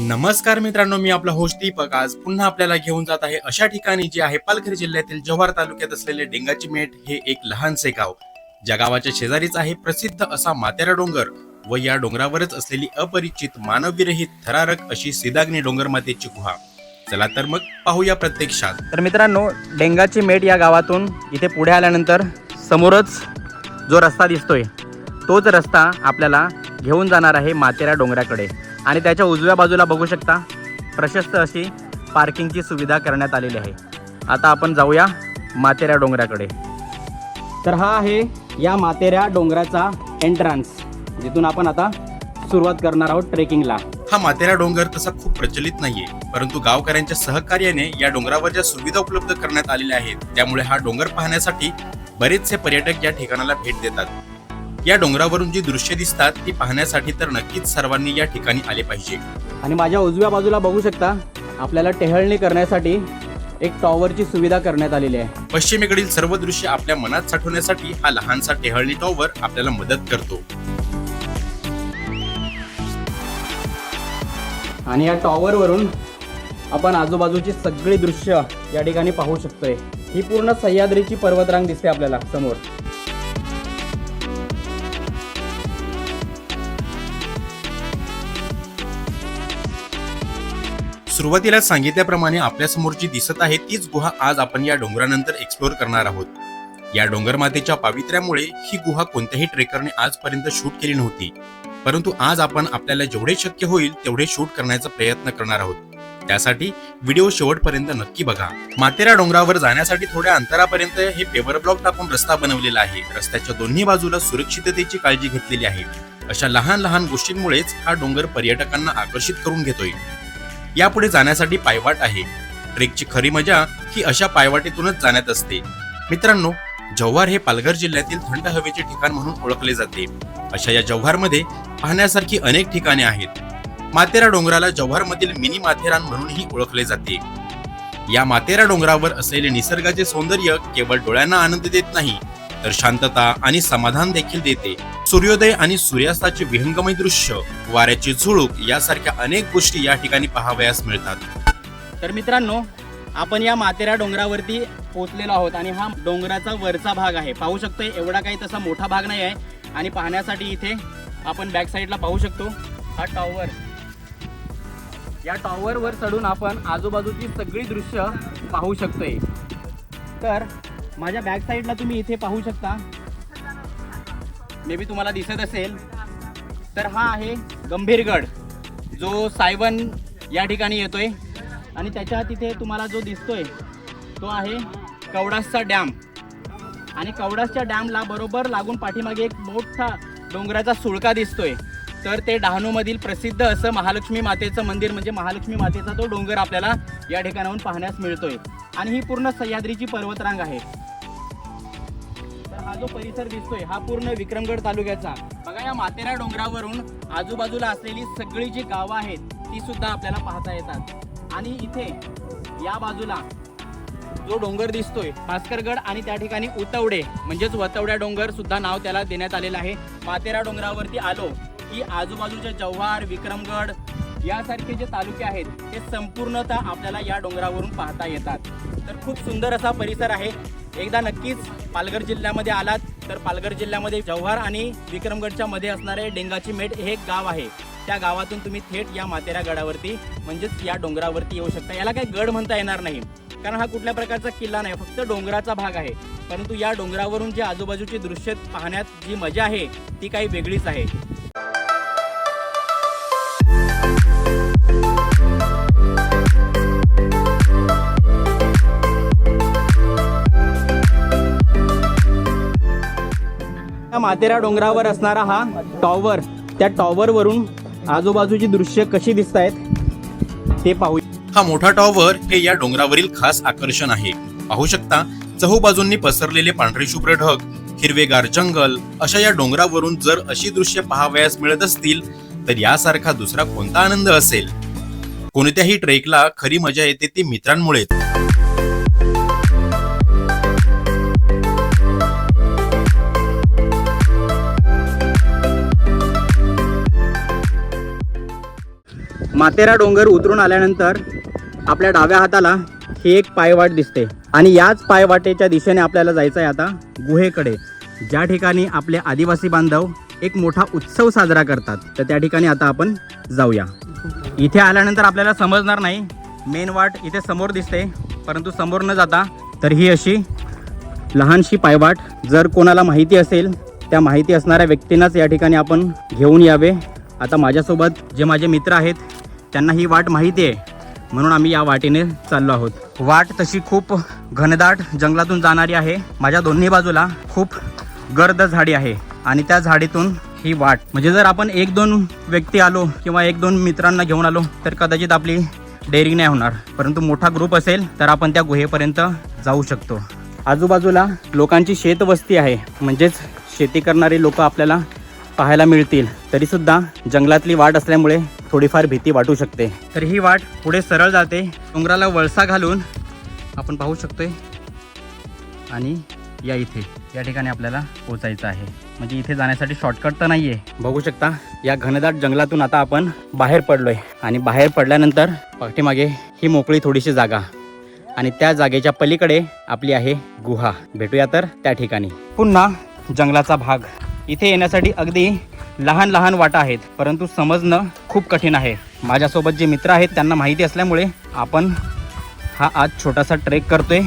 नमस्कार मित्रांनो मी आपला होस्ट दीपक. आज पुन्हा आपल्याला घेऊन जात आहे अशा ठिकाणी जे आहे पालघर जिल्ह्यातील जव्हार तालुक्यात असलेले डेंगाची मेट हे एक लहानसे गाव. ज्या गावाच्या शेजारीच आहे प्रसिद्ध असा मातेरा डोंगर व या डोंगरावरच असलेली अपरिचित मानवविरहित थरारक अशी सिदाग्नी डोंगर मातेची गुहा. चला तर मग पाहूया प्रत्यक्षात. तर मित्रांनो डेंगाची मेट या गावातून इथे पुढे आल्यानंतर समोरच जो रस्ता दिसतोय तोच रस्ता आपल्याला घेऊन जाणार आहे मातेरा डोंगराकडे. आणि त्याच्या उजव्या बाजूला बघू शकता प्रशस्त अशी पार्किंगची सुविधा करण्यात आलेली आहे. आता आपण जाऊया मातेऱ्या डोंगराकडे. तर हा आहे या मातेऱ्या डोंगराचा एंट्रन्स जिथून आपण आता सुरुवात करणार आहोत ट्रेकिंगला हा मातेरा डोंगर तसा खूप प्रचलित नाहीये परंतु गावकऱ्यांच्या सहकार्याने या डोंगरावर ज्या सुविधा उपलब्ध करण्यात आलेल्या आहेत त्यामुळे हा डोंगर पाहण्यासाठी बरेचसे पर्यटक या ठिकाणाला भेट देतात. या डोंगरावरून जी दृश्य दिसतात ती पाहण्यासाठी तर नक्कीच सर्वांनी या ठिकाणी आले पाहिजे. आणि माझ्या उजव्या बाजूला बघू शकता आपल्याला टेहळणी करण्यासाठी एक टॉवरची सुविधा करण्यात आलेली आहे. पश्चिमेकडील सर्व दृश्य आपल्या मनात साठवण्यासाठी हा लहानसा टेहळणी टॉवर आपल्याला मदत करतो. आणि या टॉवरवरून आपण आजूबाजूची सगळी दृश्य या ठिकाणी पाहू शकतोय. ही पूर्ण सह्याद्रीची पर्वतरांग दिसते आपल्याला समोर. सुरुवातीला सांगितल्याप्रमाणे आपल्यासमोर जी दिसत आहे तीच गुहा आज आपण या डोंगरानंतर एक्सप्लोर करणार आहोत. या डोंगर मातेच्या पावित्र्यामुळे ही गुहा कोणत्याही ट्रेकरने आजपर्यंत शूट केली नव्हती. परंतु आज आपण आपल्याला जेवढे शक्य होईल तेवढे शूट करण्याचा प्रयत्न करणार आहोत. त्यासाठी व्हिडिओ शेवटपर्यंत नक्की बघा. मातेरा डोंगरावर जाण्यासाठी थोड्या अंतरापर्यंत हे पेवर ब्लॉक टाकून रस्ता बनवलेला आहे. रस्त्याच्या दोन्ही बाजूला सुरक्षिततेची काळजी घेतलेली आहे. अशा लहान लहान गोष्टींमुळेच हा डोंगर पर्यटकांना आकर्षित करून घेतोय. यापुढे जाण्यासाठी पायवाट आहे. ट्रेकची खरी मजा ही अशा पायवाटेतूनच जाण्यात असते. मित्रांनो जव्हार हे पालघर जिल्ह्यातील थंड हवेचे ठिकाण म्हणून ओळखले जाते. अशा या जव्हारमध्ये पाहण्यासारखी अनेक ठिकाणे आहेत. मातेरा डोंगराला जव्हारमधील मिनी माथेरान म्हणूनही ओळखले जाते. या मातेरा डोंगरावर असलेले निसर्गाचे सौंदर्य केवळ डोळ्यांना आनंद देत नाही तर शांतता आणि समाधान देखील देते. सूर्योदय आणि सूर्यास्ताचे विहंगमय दृश्य वाऱ्याची झुळूक यासारख्या अनेक गोष्टी या ठिकाणी पाहावयास मिळतात. तर मित्रांनो आपण या मातेरा डोंगरावरती पोहोचलेलो आहोत आणि हा डोंगराचा वरचा भाग आहे. पाहू शकतोय एवढा काही तसा मोठा भाग नाही आहे आणि पाहण्यासाठी इथे आपण बॅक साईडला पाहू शकतो हा टॉवर या टॉवरवर चढून आपण आजूबाजूची सगळी दृश्य पाहू शकतोय. तर माझ्या बॅक साईडला तुम्ही इथे पाहू शकता. मे बी तुम्हाला दिसत असेल. तर हा आहे गंभीरगड जो सायवन या ठिकाणी येतोय. आणि त्याच्या तिथे तुम्हाला जो दिसतोय तो आहे कवडासचा डॅम. आणि कवडासच्या डॅमला बरोबर लागून पाठीमागे एक मोठा डोंगराचा सुळका दिसतोय. तर ते डहाणूमधील प्रसिद्ध असं महालक्ष्मी मातेचं मंदिर म्हणजे महालक्ष्मी मातेचा तो डोंगर आपल्याला या ठिकाणाहून पाहण्यास मिळतोय. आणि ही पूर्ण सह्याद्रीची पर्वतरांग आहे. जो परिसर दिसतोय हा पूर्ण विक्रमगड तालुक्याचा. बघा या मातेरा डोंगरावरून आजूबाजूला असलेली सगळी जी गावं आहेत ती सुद्धा आपल्याला पाहता येतात. आणि इथे या बाजूला जो डोंगर दिसतोय भास्करगड आणि त्या ठिकाणी उतवडे म्हणजेच वतवड्या डोंगर सुद्धा नाव त्याला देण्यात आलेलं आहे. मातेरा डोंगरावरती आलो की आजूबाजूचे जव्हार विक्रमगड यासारखे जे तालुके आहेत ते संपूर्णतः आपल्याला या डोंगरावरून पाहता येतात. तर खूप सुंदर असा परिसर आहे. एकदा नक्कीच पालघर जिल्ह्यामध्ये आलात तर पालघर जिल्ह्यामध्ये जव्हार आणि विक्रमगडच्या मध्ये असणारे डेंगाची मेट हे एक गाव आहे. त्या गावातून तुम्ही थेट या मातेरा गडावरती म्हणजेच या डोंगरावरती येऊ शकता. याला काही गड म्हणता येणार नाही कारण हा कुठल्या प्रकारचा किल्ला नाही फक्त डोंगराचा भाग आहे. परंतु या डोंगरावरून जे आजूबाजूची दृश्य पाहण्यात जी मजा आहे ती काही वेगळीच आहे. मातेरा डोंगरावर असणारा हा टॉवर त्या टॉवरवरून आजूबाजूची दृश्य कशी दिसत आहेत ते पाहू हा मोठा टॉवर हे या डोंगरावरील खास आकर्षण आहे. पाहू शकता चहूबाजूंनी पसरलेले पांढरे शुभ्र ढग हिरवेगार जंगल अशा या डोंगरावरून जर अशी दृश्य पहावयास मिळत असतील तर यासारखा दुसरा कोणता आनंद असेल? कोणत्याही ट्रेकला खरी मजा येते ती मित्रांमुळेच. मातेरा डोंगर उतरून आल्यानंतर आपल्या डाव्या हाताला ही एक पायवाट दिसते. आणि याच पायवाटेच्या दिशेने आपल्याला जायचं आहे आता गुहेकडे. ज्या ठिकाणी आपले आदिवासी बांधव एक मोठा उत्सव साजरा करतात तर त्या ठिकाणी आता आपण जाऊया. इथे आल्यानंतर आपल्याला समजणार नाही मेन वाट इथे समोर दिसते परंतु समोर न जाता तर ही अशी लहानशी पायवाट जर कोणाला माहिती असेल त्या माहिती असणाऱ्या व्यक्तींनाच या ठिकाणी आपण घेऊन यावे. आता माझ्यासोबत जे माझे मित्र आहेत त्यांना ही वाट माहिती आहे. म्हणून आम्ही या वाटेने चाललो आहोत. वाट तशी खूप घनदाट जंगलातून जाणारी आहे. माझ्या दोन्ही बाजूला खूप गर्द झाडी आहे. आणि त्या झाडीतून ही वाट. म्हणजे जर आपण एक दोन व्यक्ती आलो किंवा एक दोन मित्रांना घेऊन आलो तर कदाचित आपली डेअरिंग नाही होणार. परंतु मोठा ग्रुप असेल तर आपण त्या गुहेपर्यंत जाऊ शकतो. आजूबाजूला लोकांची शेतवस्ती आहे. म्हणजेच शेती करणारी लोक आपल्याला पाहायला मिळतील. तरीसुद्धा जंगलातली वाट असल्यामुळे थोडीफार भीती वाटू शकते. तर ही वाट पुढे सरळ जाते. डोंगराला वळसा घालून आपण पाहू शकतोय. आणि या इथे या ठिकाणी आपल्याला पोचायचं आहे. म्हणजे इथे जाण्यासाठी शॉर्टकट तर नाही आहे बघू शकता या घनदाट जंगलातून आता आपण बाहेर पडलोय. आणि बाहेर पडल्यानंतर पाठीमागे ही मोकळी थोडीशी जागा. आणि त्या जागेच्या पलीकडे आपली आहे गुहा. भेटूया तर त्या ठिकाणी. पुन्हा जंगलाचा भाग. इथे येण्यासाठी अगदी लहान लहान वाटा आहेत परंतु समजणं खूप कठीण आहे. माझ्यासोबत जे मित्र आहेत त्यांना माहिती असल्यामुळे आपण हा आज छोटासा ट्रेक करतोय.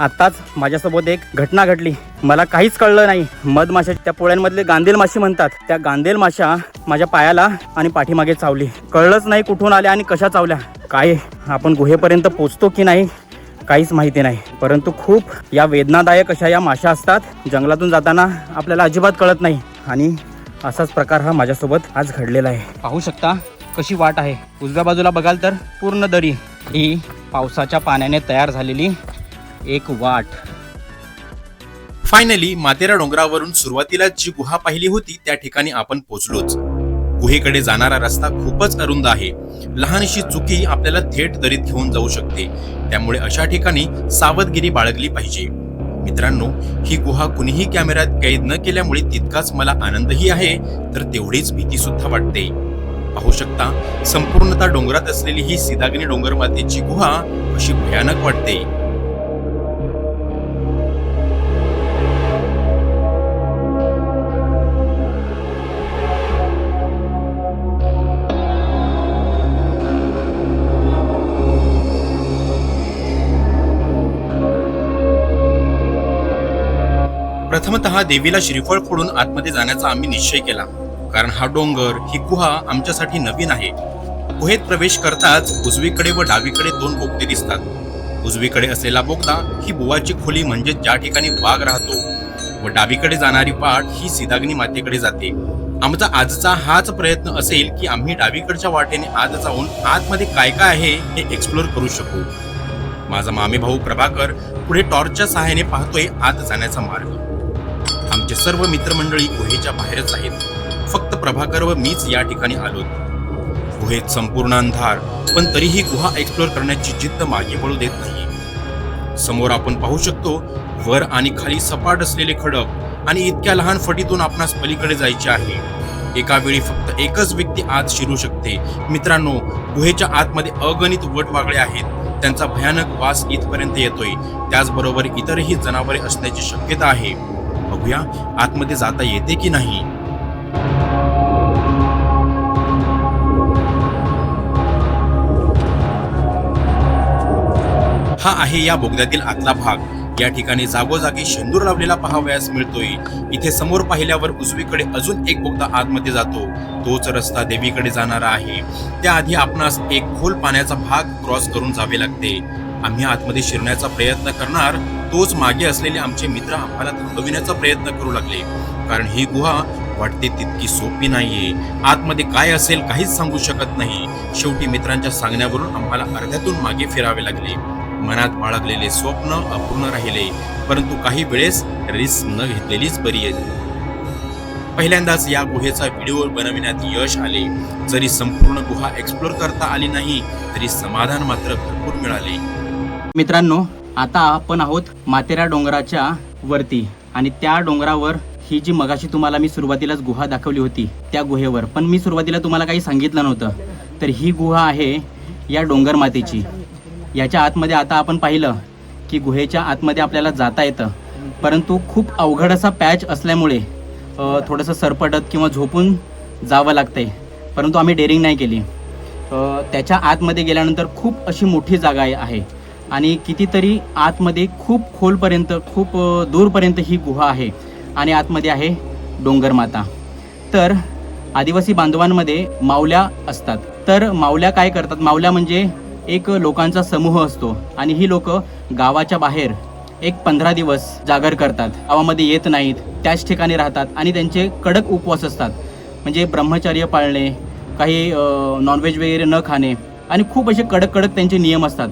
आत्ताच माझ्यासोबत एक घटना घडली. मला काहीच कळलं नाही. मधमाशा त्या पोळ्यांमधले गांधेल माशी म्हणतात. त्या गांधेल माशा माझ्या पायाला आणि पाठीमागे चावली. कळलंच नाही कुठून आल्या आणि कशा चावल्या. काय आपण गुहेपर्यंत पोचतो की नाही? काहीच माहिती नाही. परंतु खूप या वेदनादायक अशा या माशा असतात. जंगलातून जाताना आपल्याला अजिबात कळत नाही. आणि असाच प्रकार हा माझ्यासोबत आज घडलेला आहे. पाहू शकता कशी वाट आहे. उजव्या बाजूला बघाल तर पूर्ण दरी ही पावसाच्या पाण्याने तयार झालेली एक वाट. फायनली मातेरा डोंगरावरून सुरुवातीला जी गुहा पाहिली होती त्या ठिकाणी आपण पोहोचलोच गुहेकडे जाणारा रस्ता खूपच अरुंद आहे. लहानशी चुकी आपल्याला थेट दरीत घेऊन जाऊ शकते. त्यामुळे अशा ठिकाणी सावधगिरी बाळगली पाहिजे. मित्रांनो ही गुहा कुणीही कॅमेऱ्यात कैद न केल्यामुळे तितकाच मला आनंदही आहे तर तेवढीच भीती सुद्धा वाटते. पाहू शकता संपूर्णतः डोंगरात असलेली ही सिदागनी डोंगरमातेची गुहा अशी भयानक वाटते. प्रथमतः देवीला श्रीफळ फोडून आतमध्ये जाण्याचा आम्ही निश्चय केला. कारण हा डोंगर ही गुहा आमच्यासाठी नवीन आहे. गुहेत प्रवेश करताच उजवीकडे व डावीकडे दोन बोगदे दिसतात. उजवीकडे असलेला बोगदा ही बुवाची खोली म्हणजे ज्या ठिकाणी वाघ राहतो व डावीकडे जाणारी वाट ही सिदाग्नी मातेकडे जाते. आमचा आजचा हाच प्रयत्न असेल की आम्ही डावीकडच्या वाटेने आत जाऊन आतमध्ये काय काय आहे हे एक्सप्लोर करू शकू. माझा मामे भाऊ प्रभाकर पुढे टॉर्चच्या सहाय्याने पाहतोय आत जाण्याचा मार्ग. आमचे सर्व मित्रमंडळी गुहेच्या बाहेरच आहेत. फक्त प्रभाकर व मीच या ठिकाणी आलो गुहेत संपूर्ण अंधार पण तरीही गुहा एक्सप्लोर करण्याची जिद्द मागे वळू देत नाही. समोर आपण पाहू शकतो वर आणि खाली सपाट असलेले खडक आणि इतक्या लहान फटीतून आपणास पलीकडे जायचे आहे. एका वेळी फक्त एकच व्यक्ती आत शिरू शकते. मित्रांनो गुहेच्या आतमध्ये अगणित वट वागळे आहेत. त्यांचा भयानक वास इथपर्यंत येतोय. त्याचबरोबर इतरही जनावरे असण्याची शक्यता आहे. बघूया आतमध्ये जाता येते की नाही. हा आहे या बोगद्यातील आतला भाग. या ठिकाणी जागोजागी शेंदूर लावलेला पहावयास मिळतोय. इथे समोर पाहिल्यावर उजवीकडे अजून एक बोगदा आतमध्ये जातो. तोच रस्ता देवीकडे जाणारा आहे. त्याआधी आपणास एक खोल पाण्याचा भाग क्रॉस करून जावे लागते. आम्ही आतमध्ये शिरण्याचा प्रयत्न करणार तोच मागे असलेले आमचे मित्र आम्हाला थांबविण्याचा प्रयत्न करू लागले. कारण ही गुहा वाटते तितकी सोपी नाहीये. आतमध्ये काय असेल काहीच सांगू शकत नाही. शेवटी मित्रांच्या सांगण्यावरून आम्हाला अर्ध्यातून मागे फिरावे लागले. मनात बाळगलेले स्वप्न अपूर्ण राहिले. परंतु काही वेळेस रिस्क न घेतलेलीच बरी आहे. पहिल्यांदाच या गुहेचा व्हिडिओ बनविण्यात यश आले. जरी संपूर्ण गुहा एक्सप्लोर करता आली नाही तरी समाधान मात्र भरपूर मिळाले. मित्रांनो आता आपण आहोत मातेरा डोंगराच्या वरती. आणि त्या डोंगरावर ही जी मगाशी तुम्हाला मी सुरुवातीलाच गुहा दाखवली होती त्या गुहेवर. पण मी सुरुवातीला तुम्हाला काही सांगितलं नव्हतं. तर ही गुहा आहे या डोंगर मातेची. याच्या आतमध्ये आता आपण पाहिलं की गुहेच्या आतमध्ये आपल्याला जाता येतं. परंतु खूप अवघड असा पॅच असल्यामुळे थोडंसं सरपटत किंवा झोपून जावं लागतंय. परंतु आम्ही डेअरिंग नाही केली. त्याच्या आतमध्ये गेल्यानंतर खूप अशी मोठी जागा आहे. आणि कितीतरी आतमध्ये खूप खोलपर्यंत खूप दूरपर्यंत ही गुहा आहे. आणि आतमध्ये आहे डोंगर माता. तर आदिवासी बांधवांमध्ये मावल्या असतात. तर मावल्या काय करतात? मावल्या म्हणजे एक लोकांचा समूह असतो. आणि ही लोक गावाच्या बाहेर एक पंधरा दिवस जागर करतात. गावामध्ये येत नाहीत त्याच ठिकाणी राहतात आणि त्यांचे कडक उपवास असतात. म्हणजे ब्रह्मचर्य पाळणे काही नॉनव्हेज वगैरे न खाणे आणि खूप असे कडक कडक त्यांचे नियम असतात.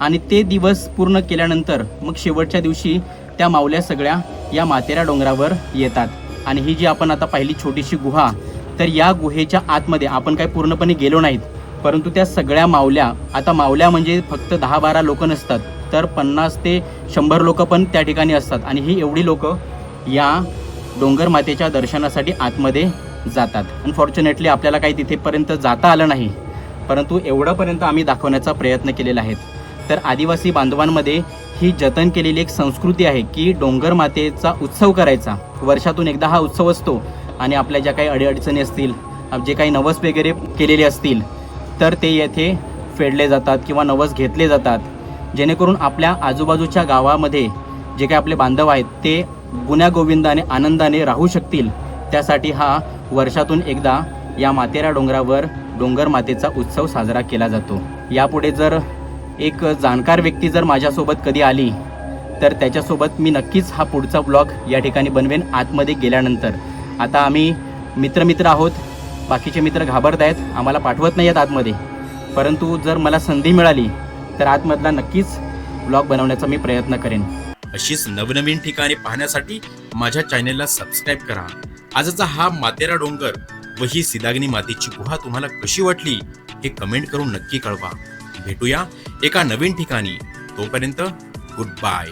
आणि ते दिवस पूर्ण केल्यानंतर मग शेवटच्या दिवशी त्या मावल्या सगळ्या या मातेरा डोंगरावर येतात. आणि ही जी आपण आता पाहिली छोटीशी गुहा तर या गुहेच्या आतमध्ये आपण काही पूर्णपणे गेलो नाहीत. परंतु त्या सगळ्या मावल्या आता मावल्या म्हणजे फक्त दहा बारा लोक नसतात तर पन्नास ते शंभर लोक पण त्या ठिकाणी असतात. आणि ही एवढी लोक या डोंगर मातेच्या दर्शनासाठी आतमध्ये जातात. अनफॉर्च्युनेटली आपल्याला काही तिथेपर्यंत जाता आलं नाही. परंतु एवढंपर्यंत आम्ही दाखवण्याचा प्रयत्न केलेला आहे. तर आदिवासी बांधवांमध्ये ही जतन केलेली एक संस्कृती आहे की डोंगर मातेचा उत्सव करायचा. वर्षातून एकदा हा उत्सव असतो आणि आपल्या ज्या काही अडीअडचणी असतील जे काही नवस वगैरे केलेले असतील तर ते येथे फेडले जातात किंवा नवस घेतले जातात. जेणेकरून आपल्या आजूबाजूच्या गावामध्ये जे काही आपले बांधव आहेत ते गुण्यागोविंदाने आनंदाने राहू शकतील. त्यासाठी हा वर्षातून एकदा या मातेरा डोंगरावर डोंगर मातेचा उत्सव साजरा केला जातो. यापुढे जर एक जाणकार व्यक्ती जर माझ्यासोबत कधी आली तर त्याच्यासोबत मी नक्कीच हा पुढचा ब्लॉग या ठिकाणी बनवेन आतमध्ये गेल्यानंतर. आता आम्ही मित्रमित्र आहोत बाकीचे मित्र घाबरत आहेत आम्हाला पाठवत नाही आहेत आतमध्ये. परंतु जर मला संधी मिळाली तर आतमधला नक्कीच ब्लॉग बनवण्याचा मी प्रयत्न करेन. अशीच नवनवीन ठिकाणे पाहण्यासाठी माझ्या चॅनेलला सबस्क्राईब करा. आजचा हा मातेरा डोंगर व ही सिदाग्नी मातेची गुहा तुम्हाला कशी वाटली हे कमेंट करून नक्की कळवा. भेटूया एका नवीन ठिकाणी. तोपर्यंत गुड बाय